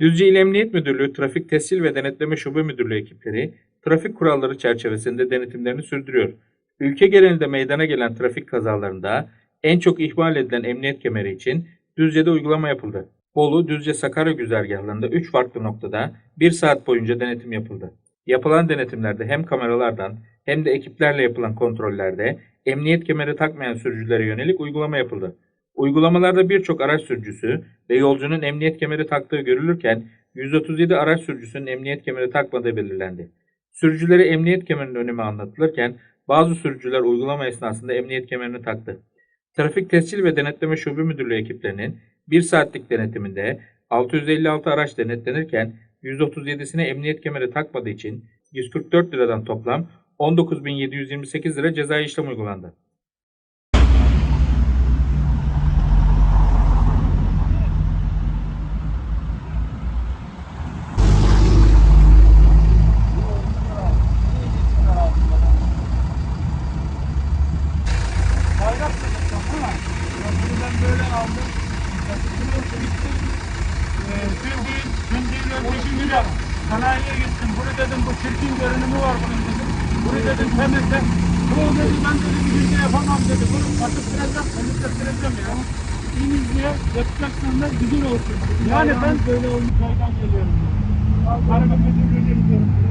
Düzce İl Emniyet Müdürlüğü Trafik Tescil ve Denetleme Şube Müdürlüğü ekipleri trafik kuralları çerçevesinde denetimlerini sürdürüyor. Ülke genelinde meydana gelen trafik kazalarında en çok ihmal edilen emniyet kemeri için Düzce'de uygulama yapıldı. Bolu, Düzce, Sakarya güzergahlarında 3 farklı noktada 1 saat boyunca denetim yapıldı. Yapılan denetimlerde hem kameralardan hem de ekiplerle yapılan kontrollerde emniyet kemeri takmayan sürücülere yönelik uygulama yapıldı. Uygulamalarda birçok araç sürücüsü ve yolcunun emniyet kemeri taktığı görülürken 137 araç sürücüsünün emniyet kemeri takmadığı belirlendi. Sürücülere emniyet kemerinin önemi anlatılırken bazı sürücüler uygulama esnasında emniyet kemerini taktı. Trafik Tescil ve Denetleme Şube Müdürlüğü ekiplerinin 1 saatlik denetiminde 656 araç denetlenirken 137'sine emniyet kemeri takmadığı için 144 liradan toplam 19.728 lira cezai işlem uygulandı. Ee, Şimdi, şimdi önceki gün sanayiye gittim. Bunu dedim bu çirkin görünümü var bunun dedim. Bunu dedim temizle. Bu dedi ben dedi bir günde yapamam dedi. Bunu katıttıracağım, temizlettireceğim ya. İyinizliğe yapacaksın da güzel olsun. Yani ben böyle olmuş geliyorum. Araba müdürlüğüne gidiyorum.